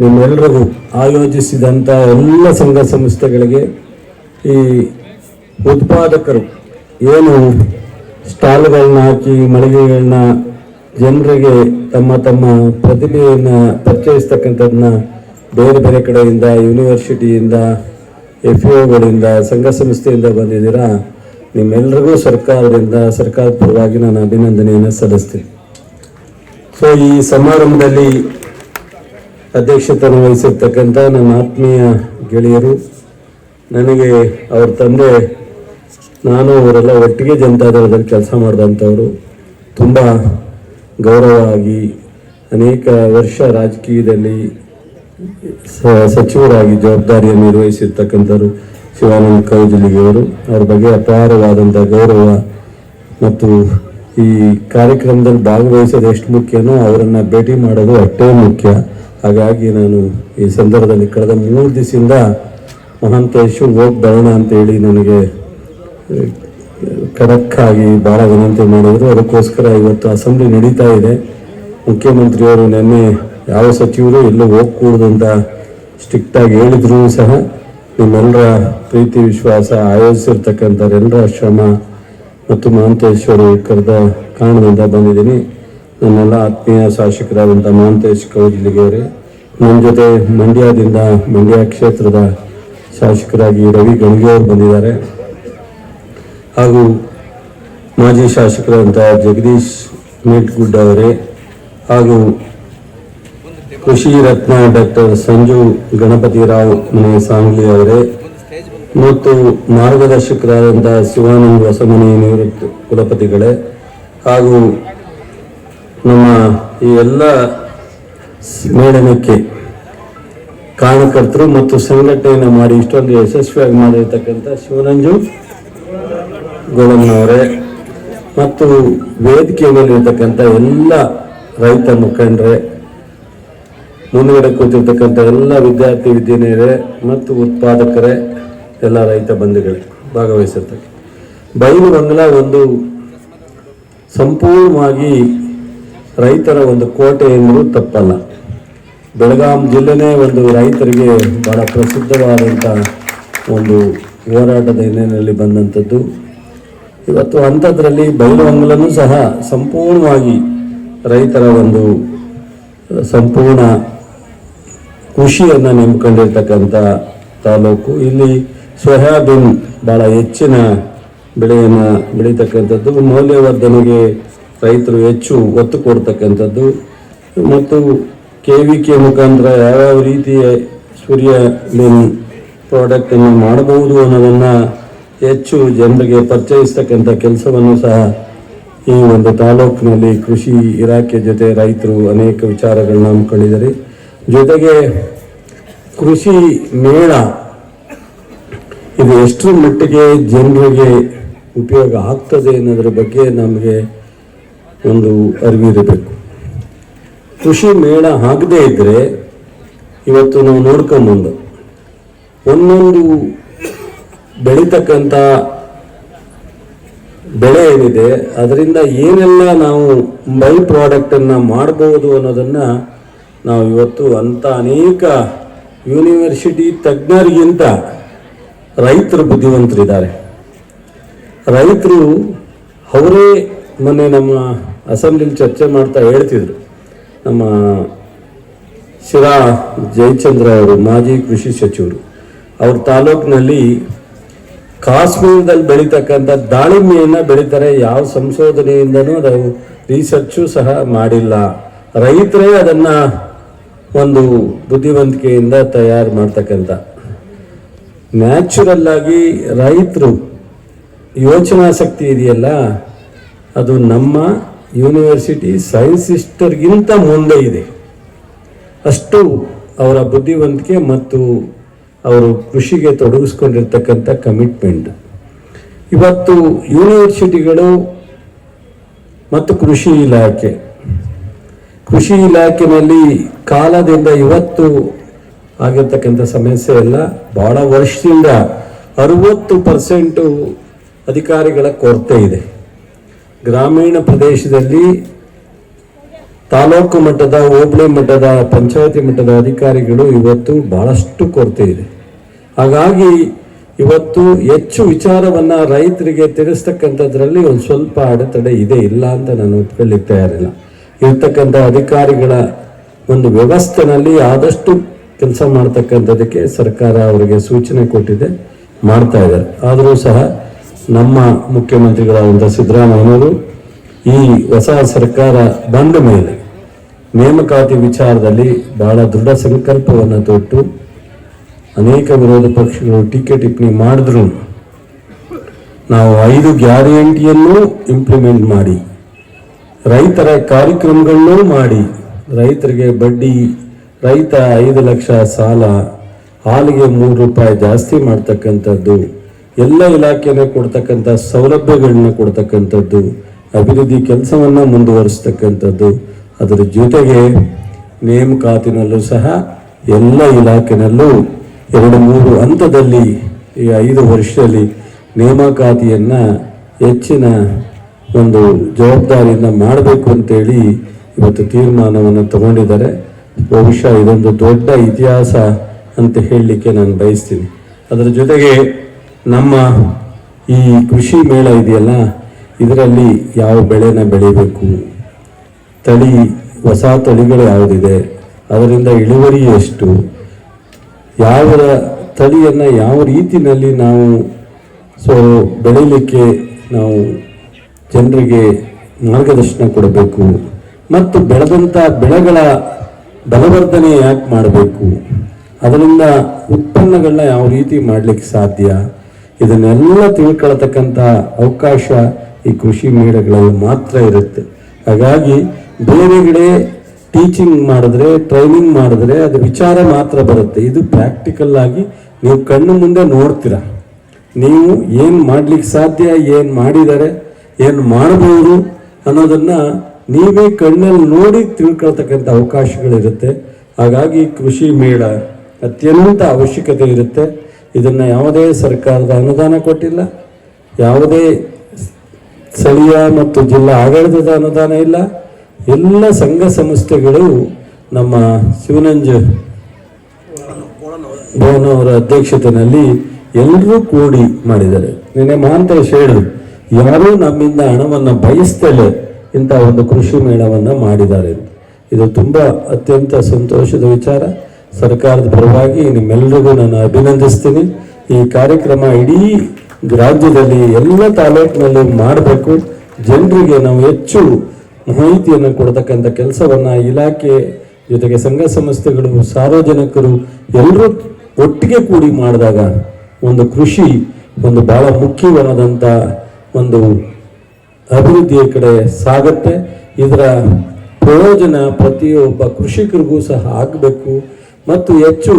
ನಿಮ್ಮೆಲ್ಲರಿಗೂ ಆಯೋಜಿಸಿದಂಥ ಎಲ್ಲ ಸಂಘ ಸಂಸ್ಥೆಗಳಿಗೆ ಈ ಉತ್ಪಾದಕರು ಏನು ಸ್ಟಾಲ್ಗಳನ್ನ ಹಾಕಿ ಮಳಿಗೆಗಳನ್ನ ಜನರಿಗೆ ತಮ್ಮ ತಮ್ಮ ಪ್ರತಿಭೆಯನ್ನು ಪರಿಚಯಿಸ್ತಕ್ಕಂಥದ್ದನ್ನ ಬೇರೆ ಬೇರೆ ಕಡೆಯಿಂದ, ಯೂನಿವರ್ಸಿಟಿಯಿಂದ ಎಫ್ ಒಗಳಿಂದ ಸಂಘ ಸಂಸ್ಥೆಯಿಂದ ಬಂದಿದ್ದೀರಾ? ನಿಮ್ಮೆಲ್ಲರಿಗೂ ಸರ್ಕಾರದಿಂದ, ಸರ್ಕಾರದ ಪರವಾಗಿ ನಾನು ಅಭಿನಂದನೆಯನ್ನು ಸಲ್ಲಿಸ್ತೀನಿ. ಸೊ ಈ ಸಮಾರಂಭದಲ್ಲಿ ಅಧ್ಯಕ್ಷತೆಯನ್ನು ವಹಿಸಿರ್ತಕ್ಕಂಥ ನನ್ನ ಆತ್ಮೀಯ ಗೆಳೆಯರು, ನನಗೆ ಅವ್ರ ತಂದೆ, ನಾನು ಅವರೆಲ್ಲ ಒಟ್ಟಿಗೆ ಜನತಾದಳದಲ್ಲಿ ಕೆಲಸ ಮಾಡಿದಂಥವರು. ತುಂಬ ಗೌರವವಾಗಿ ಅನೇಕ ವರ್ಷ ರಾಜಕೀಯದಲ್ಲಿ ಸಚಿವರಾಗಿ ಜವಾಬ್ದಾರಿಯನ್ನು ನಿರ್ವಹಿಸಿರ್ತಕ್ಕಂಥವ್ರು ಶಿವಾನಂದ ಕೌಜಲಿಗೆಯವರು. ಅವ್ರ ಬಗ್ಗೆ ಅಪಾರವಾದಂಥ ಗೌರವ ಮತ್ತು ಈ ಕಾರ್ಯಕ್ರಮದಲ್ಲಿ ಭಾಗವಹಿಸೋದು ಎಷ್ಟು ಮುಖ್ಯನೋ ಅವರನ್ನು ಭೇಟಿ ಮಾಡೋದು ಅಷ್ಟೇ ಮುಖ್ಯ. ಹಾಗಾಗಿ ನಾನು ಈ ಸಂದರ್ಭದಲ್ಲಿ ಕಳೆದ ಮೂರು ದಿವಸದಿಂದ ಮಹಾಂತೇಶು ಹೋಗಿ ಬರೋಣ ಅಂತೇಳಿ ನನಗೆ ಖಡಕ್ ಆಗಿ ಭಾಳ ವಿನಂತಿ ಮಾಡಿದರು. ಅದಕ್ಕೋಸ್ಕರ ಇವತ್ತು ಅಸೆಂಬ್ಲಿ ನಡೀತಾ ಇದೆ. ಮುಖ್ಯಮಂತ್ರಿಯವರು ನಿನ್ನೆ ಯಾವ ಸಚಿವರು ಎಲ್ಲೂ ಹೋಗ್ಕೂಡ್ದು ಅಂತ ಸ್ಟ್ರಿಕ್ಟ್ ಆಗಿ ಹೇಳಿದ್ರು ಸಹ ನಿಮ್ಮೆಲ್ಲರ ಪ್ರೀತಿ, ವಿಶ್ವಾಸ ಆಯೋಜಿಸಿರ್ತಕ್ಕಂಥವ್ರೆಲ್ಲರ ಶ್ರಮ ಮತ್ತು ಮಹಾಂತೇಶ್ವರು ಕರೆದ ಕಾರಣದಿಂದ ಬಂದಿದ್ದೀನಿ. ನನ್ನೆಲ್ಲ ಆತ್ಮೀಯ ಶಾಸಕರಾದಂಥ ಮಹಾಂತೇಶ್ ಕೌಜಲಿಗೆ ಅವರೇ ನನ್ನ ಜೊತೆ ಮಂಡ್ಯದಿಂದ ಮಂಡ್ಯ ಕ್ಷೇತ್ರದ ಶಾಸಕರಾಗಿ ರವಿ ಗಣಿಗೆಯವರು ಬಂದಿದ್ದಾರೆ. ಹಾಗೂ ಮಾಜಿ ಶಾಸಕರಾದಂಥ ಜಗದೀಶ್ ಮೇಟ್ಗುಡ್ಡ ಅವರೇ, ಹಾಗೂ ಕೃಷಿ ರತ್ನ ಡಾಕ್ಟರ್ ಸಂಜು ಗಣಪತಿ ರಾವ್ ಮನೆ ಸಾಂಗ್ಲಿ ಅವರೇ, ಮತ್ತು ಮಾರ್ಗದರ್ಶಕರಾದಂಥ ಶಿವಾನಂದ ಹೊಸಮನಿ ನಿವೃತ್ತ ಕುಲಪತಿಗಳೇ, ಹಾಗೂ ನಮ್ಮ ಈ ಎಲ್ಲ ಮೇಳನಕ್ಕೆ ಕಾರಣಕರ್ತರು ಮತ್ತು ಸಂಘಟನೆಯನ್ನು ಮಾಡಿ ಇಷ್ಟೊಂದು ಯಶಸ್ವಿಯಾಗಿ ಮಾಡಿರ್ತಕ್ಕಂಥ ಶಿವನಂಜು ಗೋಳನ್ನವರೇ ಮತ್ತು ವೇದಿಕೆ ಮೇಲಿರ್ತಕ್ಕಂಥ ಎಲ್ಲ ರೈತ ಮುಖಂಡರೇ, ಮುಂದುಗಡೆ ಕೂತಿರ್ತಕ್ಕಂಥ ಎಲ್ಲ ವಿದ್ಯಾರ್ಥಿ ವಿದ್ಯಾರ್ಥಿನಿಯರೇ ಮತ್ತು ಉತ್ಪಾದಕರೇ, ಎಲ್ಲ ರೈತ ಬಂಧುಗಳು ಭಾಗವಹಿಸಿರ್ತಕ್ಕ ಬೈಲು ಬಂಗ್ಲಾ ಒಂದು ಸಂಪೂರ್ಣವಾಗಿ ರೈತರ ಒಂದು ಕೋಟೆ ಎಂದರೂ ತಪ್ಪಲ್ಲ. ಬೆಳಗಾಂ ಜಿಲ್ಲೆನೇ ಒಂದು ರೈತರಿಗೆ ಬಹಳ ಪ್ರಸಿದ್ಧವಾದಂಥ ಒಂದು ಹೋರಾಟದ ಹಿನ್ನೆಲೆಯಲ್ಲಿ ಬಂದಂಥದ್ದು. ಇವತ್ತು ಅಂಥದ್ರಲ್ಲಿ ಬೈಲಹೊಂಗಲನ್ನು ಸಹ ಸಂಪೂರ್ಣವಾಗಿ ರೈತರ ಒಂದು ಸಂಪೂರ್ಣ ಕೃಷಿಯನ್ನು ನೆಮ್ಕೊಂಡಿರ್ತಕ್ಕಂಥ ತಾಲೂಕು. ಇಲ್ಲಿ ಸೋಯಾಬೀನ್ ಭಾಳ ಹೆಚ್ಚಿನ ಬೆಳೆಯನ್ನು ಬೆಳೀತಕ್ಕಂಥದ್ದು. ಮೌಲ್ಯವರ್ಧನೆಗೆ ರೈತರು ಹೆಚ್ಚು ಒತ್ತು ಕೊಡ್ತಕ್ಕಂಥದ್ದು. ಮತ್ತು ಕೆ ವಿ ಕೆ ಮುಖಾಂತರ ಯಾವ್ಯಾವ ರೀತಿಯ ಸೂರ್ಯ ಮೀನ್ ಪ್ರಾಡಕ್ಟನ್ನು ಮಾಡಬಹುದು ಅನ್ನೋದನ್ನು ಹೆಚ್ಚು ಜನರಿಗೆ ಪರಿಚಯಿಸ್ತಕ್ಕಂಥ ಕೆಲಸವನ್ನು ಸಹ ಈ ಒಂದು ತಾಲೂಕಿನಲ್ಲಿ ಕೃಷಿ ಇಲಾಖೆ ಜೊತೆ ರೈತರು ಅನೇಕ ವಿಚಾರಗಳನ್ನ ಹಮ್ಮಿಕೊಂಡಿದ್ದಾರೆ. ಜೊತೆಗೆ ಕೃಷಿ ಮೇಳ ಇದು ಎಷ್ಟರ ಮಟ್ಟಿಗೆ ಜನರಿಗೆ ಉಪಯೋಗ ಆಗ್ತದೆ ಅನ್ನೋದ್ರ ಬಗ್ಗೆ ನಮಗೆ ಒಂದು ಅರಿವಿರಬೇಕು ಕೃಷಿ ಮೇಳ ಆಗದೇ ಇದ್ದರೆ ಇವತ್ತು ನಾವು ನೋಡ್ಕೊಂಬಂದು ಒಂದೊಂದು ಬೆಳೀತಕ್ಕಂಥ ಬೆಳೆ ಏನಿದೆ, ಅದರಿಂದ ಏನೆಲ್ಲ ನಾವು ಬೈ ಪ್ರಾಡಕ್ಟನ್ನು ಮಾಡ್ಬೋದು ಅನ್ನೋದನ್ನು ನಾವು ಇವತ್ತು ಅಂಥ ಅನೇಕ ಯೂನಿವರ್ಸಿಟಿ ತಜ್ಞರಿಗಿಂತ ರೈತರು ಬುದ್ಧಿವಂತರಿದ್ದಾರೆ. ರೈತರು ಅವರೇ ಮೊನ್ನೆ ನಮ್ಮ ಅಸೆಂಬ್ಲಿಲಿ ಚರ್ಚೆ ಮಾಡ್ತಾ ಹೇಳ್ತಿದ್ರು. ನಮ್ಮ ಶಿರಾ ಜಯಚಂದ್ರ ಅವರು, ಮಾಜಿ ಕೃಷಿ ಸಚಿವರು. ಅವ್ರ ತಾಲೂಕಿನಲ್ಲಿ ಕಾಶ್ಮೀರದಲ್ಲಿ ಬೆಳೀತಕ್ಕಂಥ ದಾಳಿಂಬೆಯನ್ನು ಬೆಳೀತಾರೆ. ಯಾವ ಸಂಶೋಧನೆಯಿಂದನೂ ಅದು ರಿಸರ್ಚು ಸಹ ಮಾಡಿಲ್ಲ. ರೈತರೇ ಅದನ್ನು ಒಂದು ಬುದ್ಧಿವಂತಿಕೆಯಿಂದ ತಯಾರು ಮಾಡ್ತಕ್ಕಂಥ. ನ್ಯಾಚುರಲ್ ಆಗಿ ರೈತರು ಯೋಚನಾ ಶಕ್ತಿ ಇದೆಯಲ್ಲ ಅದು ನಮ್ಮ ಯೂನಿವರ್ಸಿಟಿ ಸೈನ್ಸಿಸ್ಟರ್ಗಿಂತ ಮುಂದೆ ಇದೆ. ಅಷ್ಟು ಅವರ ಬುದ್ಧಿವಂತಿಕೆ ಮತ್ತು ಅವರು ಕೃಷಿಗೆ ತೊಡಗಿಸ್ಕೊಂಡಿರ್ತಕ್ಕಂಥ ಕಮಿಟ್ಮೆಂಟ್ ಇವತ್ತು ಯೂನಿವರ್ಸಿಟಿಗಳು ಮತ್ತು ಕೃಷಿ ಇಲಾಖೆ. ಕೃಷಿ ಇಲಾಖೆಯಲ್ಲಿ ಕಾಲದಿಂದ ಇವತ್ತು ಆಗಿರ್ತಕ್ಕಂಥ ಸಮಸ್ಯೆ ಎಲ್ಲ ಭಾಳ ವರ್ಷದಿಂದ ಅರುವತ್ತು ಪರ್ಸೆಂಟು ಅಧಿಕಾರಿಗಳ ಕೊರತೆ ಇದೆ. ಗ್ರಾಮೀಣ ಪ್ರದೇಶದಲ್ಲಿ ತಾಲೂಕು ಮಟ್ಟದ, ಹೋಬಳಿ ಮಟ್ಟದ, ಪಂಚಾಯತಿ ಮಟ್ಟದ ಅಧಿಕಾರಿಗಳು ಇವತ್ತು ಬಹಳಷ್ಟು ಕೊರತೆ ಇದೆ. ಹಾಗಾಗಿ ಇವತ್ತು ಹೆಚ್ಚು ವಿಚಾರವನ್ನು ರೈತರಿಗೆ ತಿಳಿಸ್ತಕ್ಕಂಥದ್ರಲ್ಲಿ ಒಂದು ಸ್ವಲ್ಪ ಅಡೆತಡೆ ಇದೆ, ಇಲ್ಲ ಅಂತ ನಾನು ಒಪ್ಕೊಳ್ಳಿಕ್ಕೆ ತಯಾರಿಲ್ಲ ಇರ್ತಕ್ಕಂಥ ಅಧಿಕಾರಿಗಳ ಒಂದು ವ್ಯವಸ್ಥೆನಲ್ಲಿ ಆದಷ್ಟು ಕೆಲಸ ಮಾಡ್ತಕ್ಕಂಥದ್ದಕ್ಕೆ ಸರ್ಕಾರ ಅವರಿಗೆ ಸೂಚನೆ ಕೊಟ್ಟಿದೆ, ಮಾಡ್ತಾ ಇದ್ದಾರೆ. ಆದರೂ ಸಹ ನಮ್ಮ ಮುಖ್ಯಮಂತ್ರಿಗಳಾದಂಥ ಸಿದ್ದರಾಮಯ್ಯನವರು ಈ ಹೊಸ ಸರ್ಕಾರ ಬಂದ ಮೇಲೆ ನೇಮಕಾತಿ ವಿಚಾರದಲ್ಲಿ ಬಹಳ ದೃಢ ಸಂಕಲ್ಪವನ್ನು ತೊಟ್ಟು ಅನೇಕ ವಿರೋಧ ಪಕ್ಷಗಳು ಟೀಕೆ ಟಿಪ್ಪಣಿ ಮಾಡಿದ್ರು ನಾವು ಐದು ಗ್ಯಾರಂಟಿಯನ್ನು ಇಂಪ್ಲಿಮೆಂಟ್ ಮಾಡಿ, ರೈತರ ಕಾರ್ಯಕ್ರಮಗಳನ್ನು ಮಾಡಿ, ರೈತರಿಗೆ ಬಡ್ಡಿ, ರೈತ ಐದು ಲಕ್ಷ ಸಾಲ, ಹಾಲಿಗೆ ಮೂರು ರೂಪಾಯಿ ಜಾಸ್ತಿ ಮಾಡ್ತಕ್ಕಂಥದ್ದು ಎಲ್ಲ ಇಲಾಖೆನ ಕೊಡ್ತಕ್ಕಂಥ ಸೌಲಭ್ಯಗಳನ್ನ ಕೊಡ್ತಕ್ಕಂಥದ್ದು, ಅಭಿವೃದ್ಧಿ ಕೆಲಸವನ್ನ ಮುಂದುವರಿಸ್ತಕ್ಕಂಥದ್ದು, ಅದರ ಜೊತೆಗೆ ನೇಮಕಾತಿನಲ್ಲೂ ಸಹ ಎಲ್ಲ ಇಲಾಖೆನಲ್ಲೂ ಎರಡು ಮೂರು ಹಂತದಲ್ಲಿ ಈ ಐದು ವರ್ಷದಲ್ಲಿ ನೇಮಕಾತಿಯನ್ನ ಹೆಚ್ಚಿನ ಒಂದು ಜವಾಬ್ದಾರಿಯಿಂದ ಮಾಡಬೇಕು ಅಂತೇಳಿ ಇವತ್ತು ತೀರ್ಮಾನವನ್ನು ತಗೊಂಡಿದ್ದಾರೆ. ಬಹುಶಃ ಇದೊಂದು ದೊಡ್ಡ ಇತಿಹಾಸ ಅಂತ ಹೇಳಲಿಕ್ಕೆ ನಾನು ಬಯಸ್ತೀನಿ. ಅದರ ಜೊತೆಗೆ ನಮ್ಮ ಈ ಕೃಷಿ ಮೇಳ ಇದೆಯಲ್ಲ, ಇದರಲ್ಲಿ ಯಾವ ಬೆಳೆನ ಬೆಳಿಬೇಕು? ತಳಿ, ಹೊಸ ತಳಿಗಳು ಯಾವುದಿದೆ? ಅದರಿಂದ ಇಳುವರಿ ಎಷ್ಟು? ಯಾವ ತಳಿಯನ್ನು ಯಾವ ರೀತಿಯಲ್ಲಿ ನಾವು ಸೊ ಬೆಳೀಲಿಕ್ಕೆ ನಾವು ಜನರಿಗೆ ಮಾರ್ಗದರ್ಶನ ಕೊಡಬೇಕು? ಮತ್ತು ಬೆಳೆದಂಥ ಬೆಳೆಗಳ ಬಲವರ್ಧನೆ ಯಾಕೆ ಮಾಡಬೇಕು? ಅದರಿಂದ ಉತ್ಪನ್ನಗಳನ್ನ ಯಾವ ರೀತಿ ಮಾಡಲಿಕ್ಕೆ ಸಾಧ್ಯ? ಇದನ್ನೆಲ್ಲ ತಿಳ್ಕೊಳ್ತಕ್ಕಂಥ ಅವಕಾಶ ಈ ಕೃಷಿ ಮೇಳಗಳಲ್ಲಿ ಮಾತ್ರ ಇರುತ್ತೆ. ಹಾಗಾಗಿ ಬೇರೆ ಕಡೆ ಟೀಚಿಂಗ್ ಮಾಡಿದ್ರೆ ಟ್ರೈನಿಂಗ್ ಮಾಡಿದ್ರೆ ಅದು ವಿಚಾರ ಮಾತ್ರ ಬರುತ್ತೆ. ಇದು ಪ್ರಾಕ್ಟಿಕಲ್ ಆಗಿ ನೀವು ಕಣ್ಣು ಮುಂದೆ ನೋಡ್ತೀರಾ. ನೀವು ಏನು ಮಾಡ್ಲಿಕ್ಕೆ ಸಾಧ್ಯ, ಏನು ಮಾಡಿದ್ದಾರೆ ಏನು ಮಾಡಬಹುದು ಅನ್ನೋದನ್ನ ನೀವೇ ಕಣ್ಣಲ್ಲಿ ನೋಡಿ ತಿಳ್ಕೊಳ್ತಕ್ಕಂಥ ಅವಕಾಶಗಳಿರುತ್ತೆ. ಹಾಗಾಗಿ ಕೃಷಿ ಮೇಳ ಅತ್ಯಂತ ಅವಶ್ಯಕತೆ ಇರುತ್ತೆ. ಇದನ್ನ ಯಾವುದೇ ಸರ್ಕಾರದ ಅನುದಾನ ಕೊಟ್ಟಿಲ್ಲ, ಯಾವುದೇ ಸ್ಥಳೀಯ ಮತ್ತು ಜಿಲ್ಲಾ ಆಡಳಿತದ ಅನುದಾನ ಇಲ್ಲ. ಎಲ್ಲ ಸಂಘ ಸಂಸ್ಥೆಗಳು ನಮ್ಮ ಶಿವನಂಜ ಭವನ ಅವರ ಅಧ್ಯಕ್ಷತೆಯಲ್ಲಿ ಎಲ್ಲರೂ ಕೂಡಿ ಮಾಡಿದ್ದಾರೆ. ನಿನ್ನೆ ಮಹಾಂತೇಶ್ ಹೇಳಿದ್ರು ಯಾರೂ ನಮ್ಮಿಂದ ಹಣವನ್ನು ಬಯಸ್ತಲೇ ಇಂಥ ಒಂದು ಕೃಷಿ ಮೇಳವನ್ನು ಮಾಡಿದ್ದಾರೆ ಇದು ತುಂಬ ಅತ್ಯಂತ ಸಂತೋಷದ ವಿಚಾರ. ಸರ್ಕಾರದ ಪರವಾಗಿ ನಿಮ್ಮೆಲ್ಲರಿಗೂ ನಾನು ಅಭಿನಂದಿಸ್ತೀನಿ. ಈ ಕಾರ್ಯಕ್ರಮ ಇಡೀ ರಾಜ್ಯದಲ್ಲಿ ಎಲ್ಲ ತಾಲೂಕಿನಲ್ಲಿ ಮಾಡಬೇಕು. ಜನರಿಗೆ ನಾವು ಹೆಚ್ಚು ಮಾಹಿತಿಯನ್ನು ಕೊಡತಕ್ಕಂಥ ಕೆಲಸವನ್ನು ಇಲಾಖೆ ಜೊತೆಗೆ ಸಂಘ ಸಂಸ್ಥೆಗಳು, ಸಾರ್ವಜನಿಕರು ಎಲ್ಲರೂ ಒಟ್ಟಿಗೆ ಕೂಡಿ ಮಾಡಿದಾಗ ಒಂದು ಕೃಷಿ, ಒಂದು ಬಹಳ ಮುಖ್ಯವಾದಂಥ ಒಂದು ಅಭಿವೃದ್ಧಿಯ ಕಡೆ ಸಾಗುತ್ತೆ. ಇದರ ಪ್ರಯೋಜನ ಪ್ರತಿಯೊಬ್ಬ ಕೃಷಿಕರಿಗೂ ಸಹ ಆಗಬೇಕು. ಮತ್ತು ಹೆಚ್ಚು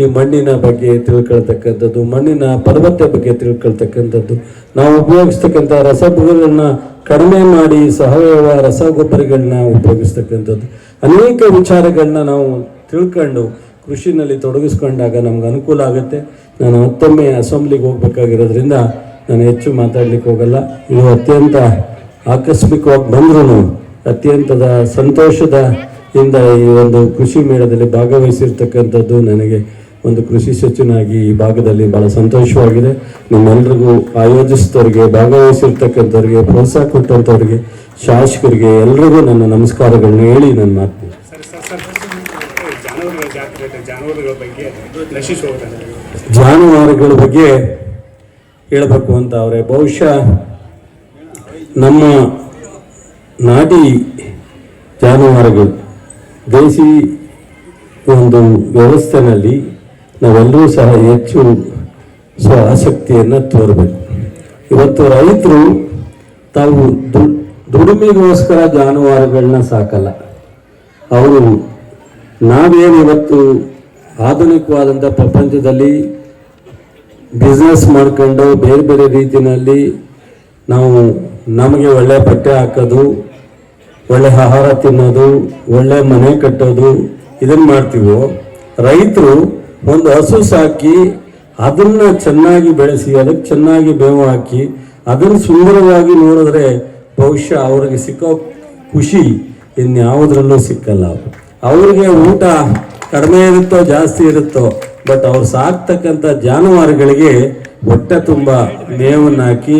ಈ ಮಣ್ಣಿನ ಬಗ್ಗೆ ತಿಳ್ಕೊಳ್ತಕ್ಕಂಥದ್ದು, ಮಣ್ಣಿನ ಫಲವತ್ತೆ ಬಗ್ಗೆ ತಿಳ್ಕೊಳ್ತಕ್ಕಂಥದ್ದು, ನಾವು ಉಪಯೋಗಿಸ್ತಕ್ಕಂಥ ರಸಗೊಬ್ಬರಗಳನ್ನ ಕಡಿಮೆ ಮಾಡಿ ಸಾವಯವ ರಸಗೊಬ್ಬರಗಳನ್ನ ಉಪಯೋಗಿಸ್ತಕ್ಕಂಥದ್ದು. ಅನೇಕ ವಿಚಾರಗಳನ್ನ ನಾವು ತಿಳ್ಕೊಂಡು ಕೃಷಿನಲ್ಲಿ ತೊಡಗಿಸ್ಕೊಂಡಾಗ ನಮ್ಗೆ ಅನುಕೂಲ ಆಗುತ್ತೆ. ನಾನು ಮತ್ತೊಮ್ಮೆ ಅಸೆಂಬ್ಲಿಗೆ ಹೋಗ್ಬೇಕಾಗಿರೋದ್ರಿಂದ ನಾನು ಹೆಚ್ಚು ಮಾತಾಡ್ಲಿಕ್ಕೆ ಹೋಗಲ್ಲ. ಇದು ಅತ್ಯಂತ ಆಕಸ್ಮಿಕವಾಗಿ ಬಂದ್ರೂ ಅತ್ಯಂತದ ಸಂತೋಷದ ಇಂದ ಈ ಒಂದು ಕೃಷಿ ಮೇಳದಲ್ಲಿ ಭಾಗವಹಿಸಿರ್ತಕ್ಕಂಥದ್ದು ನನಗೆ ಒಂದು ಕೃಷಿ ಸಚಿವನಾಗಿ ಈ ಭಾಗದಲ್ಲಿ ಬಹಳ ಸಂತೋಷವಾಗಿದೆ. ನಿಮ್ಮೆಲ್ಲರಿಗೂ ಆಯೋಜಿಸಿದವರಿಗೆ, ಭಾಗವಹಿಸಿರ್ತಕ್ಕಂಥವ್ರಿಗೆ, ಪ್ರೋತ್ಸಾಹ ಕೊಟ್ಟಂಥವ್ರಿಗೆ, ಶಾಸಕರಿಗೆ ಎಲ್ರಿಗೂ ನನ್ನ ನಮಸ್ಕಾರಗಳನ್ನ ಹೇಳಿ ನನ್ನ ಮಾತು ಜಾನುವಾರುಗಳ ಬಗ್ಗೆ ಹೇಳಬೇಕು ಅಂತ ಅವರೇ. ಬಹುಶಃ ನಮ್ಮ ನಾಟಿ ಜಾನುವಾರುಗಳು. ದೇಸಿ ಒಂದು ವ್ಯವಸ್ಥೆನಲ್ಲಿ ನಾವೆಲ್ಲರೂ ಸಹ ಹೆಚ್ಚು ಸ್ವ ಆಸಕ್ತಿಯನ್ನು ತೋರಬೇಕು. ಇವತ್ತು ರೈತರು ತಾವು ದು- ದುಡಿಮೆಗೋಸ್ಕರ ಜಾನುವಾರುಗಳನ್ನ ಸಾಕಲ್ಲ. ಅವರು ನಾವೇನು ಇವತ್ತು ಆಧುನಿಕವಾದಂಥ ಪ್ರಪಂಚದಲ್ಲಿ ಬಿಸ್ನೆಸ್ ಮಾಡ್ಕೊಂಡು ಬೇರೆ ಬೇರೆ ರೀತಿಯಲ್ಲಿ ನಾವು ನಮಗೆ ಒಳ್ಳೆಯ ಬಟ್ಟೆ ಹಾಕೋದು ಒಳ್ಳೆ ಆಹಾರ ತಿನ್ನೋದು, ಒಳ್ಳೆ ಮನೆ ಕಟ್ಟೋದು ಇದನ್ನ ಮಾಡ್ತೀವೋ, ರೈತರು ಒಂದು ಹಸು ಸಾಕಿ ಅದನ್ನ ಚೆನ್ನಾಗಿ ಬೆಳೆಸಿ ಅದಕ್ಕೆ ಚೆನ್ನಾಗಿ ಬೇವು ಹಾಕಿ ಅದನ್ನು ಸುಂದರವಾಗಿ ನೋಡಿದ್ರೆ ಬಹುಶಃ ಅವ್ರಿಗೆ ಸಿಕ್ಕೋ ಖುಷಿ ಇನ್ಯಾವುದ್ರಲ್ಲೂ ಸಿಕ್ಕಲ್ಲ ಅವ್ರು. ಅವ್ರಿಗೆ ಊಟ ಕಡಿಮೆ ಇರುತ್ತೋ, ಜಾಸ್ತಿ ಇರುತ್ತೋ, ಬಟ್ ಅವ್ರು ಸಾಕ್ತಕ್ಕಂಥ ಜಾನುವಾರುಗಳಿಗೆ ಹೊಟ್ಟೆ ತುಂಬ ಮೇವನ್ನು ಹಾಕಿ,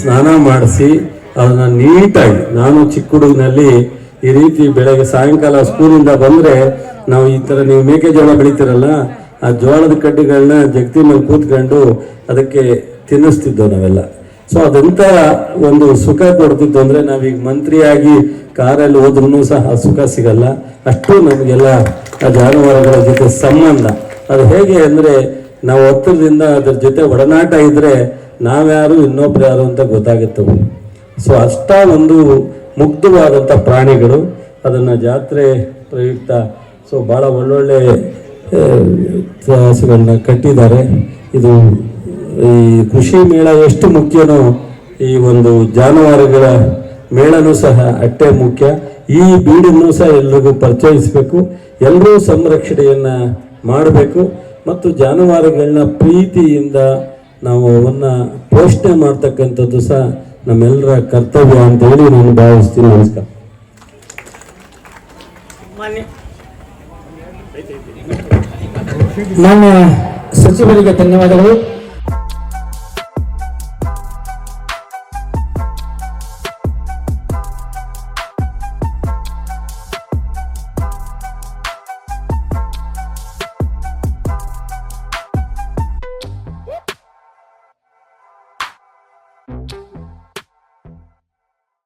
ಸ್ನಾನ ಮಾಡಿಸಿ ಅದನ್ನ ನೀಟಾಗಿ, ನಾನು ಚಿಕ್ಕ ಹುಡುಗನಲ್ಲಿ ಈ ರೀತಿ ಬೆಳಗ್ಗೆ ಸಾಯಂಕಾಲ ಸ್ಕೂಲಿಂದ ಬಂದ್ರೆ ನಾವು ಈ ತರ ನೀವು ಮೇಕೆಜೋಳ ಬೆಳಿತೀರಲ್ಲ, ಆ ಜೋಳದ ಕಡ್ಡಿಗಳನ್ನ ಜಗತಿ ಮೇಲೆ ಕೂತ್ಕೊಂಡು ಅದಕ್ಕೆ ತಿನ್ನಿಸ್ತಿದ್ದೋ ನಾವೆಲ್ಲ. ಸೊ ಅದಂತ ಒಂದು ಸುಖ ಕೊಡ್ತಿತ್ತು ಅಂದ್ರೆ ನಾವೀಗ ಮಂತ್ರಿಯಾಗಿ ಕಾರಲ್ಲಿ ಹೋದ್ರೂ ಸಹ ಸುಖ ಸಿಗಲ್ಲ. ಅಷ್ಟು ನಮಗೆಲ್ಲ ಆ ಜಾನುವಾರುಗಳ ಜೊತೆ ಸಂಬಂಧ. ಅದು ಹೇಗೆ ಅಂದ್ರೆ ನಾವು ಹತ್ತಿರದಿಂದ ಅದ್ರ ಜೊತೆ ಒಡನಾಟ ಇದ್ರೆ ನಾವ್ಯಾರು ಇನ್ನೊಬ್ರು ಯಾರು ಅಂತ ಗೊತ್ತಾಗುತ್ತೆ. ಸೊ ಅಷ್ಟ ಒಂದು ಮುಗ್ಧವಾದಂಥ ಪ್ರಾಣಿಗಳು ಅದನ್ನು ಜಾತ್ರೆ ಪ್ರಯುಕ್ತ ಸೊ ಭಾಳ ಒಳ್ಳೊಳ್ಳೆ ಆ, ಕಟ್ಟಿದ್ದಾರೆ. ಇದು ಈ ಕೃಷಿ ಮೇಳ ಎಷ್ಟು ಮುಖ್ಯನೋ ಈ ಒಂದು ಜಾನುವಾರುಗಳ ಮೇಳನೂ ಸಹ ಅಷ್ಟೇ ಮುಖ್ಯ. ಈ ಬೀಡನ್ನು ಸಹ ಎಲ್ರಿಗೂ ಪರಿಚಯಿಸಬೇಕು. ಎಲ್ಲರೂ ಸಂರಕ್ಷಣೆಯನ್ನು ಮಾಡಬೇಕು. ಮತ್ತು ಜಾನುವಾರುಗಳನ್ನ ಪ್ರೀತಿಯಿಂದ ನಾವು ಅವನ್ನ ಪೋಷಣೆ ಮಾಡ್ತಕ್ಕಂಥದ್ದು ಸಹ ನಮ್ಮೆಲ್ಲರ ಕರ್ತವ್ಯ ಅಂತ ಹೇಳಿ ನಾನು ಭಾವಿಸ್ತೀನಿ ನಮಸ್ಕಾರ. ಮಾನ್ಯ ಸಚಿವರಿಗೆ ಧನ್ಯವಾದಗಳು.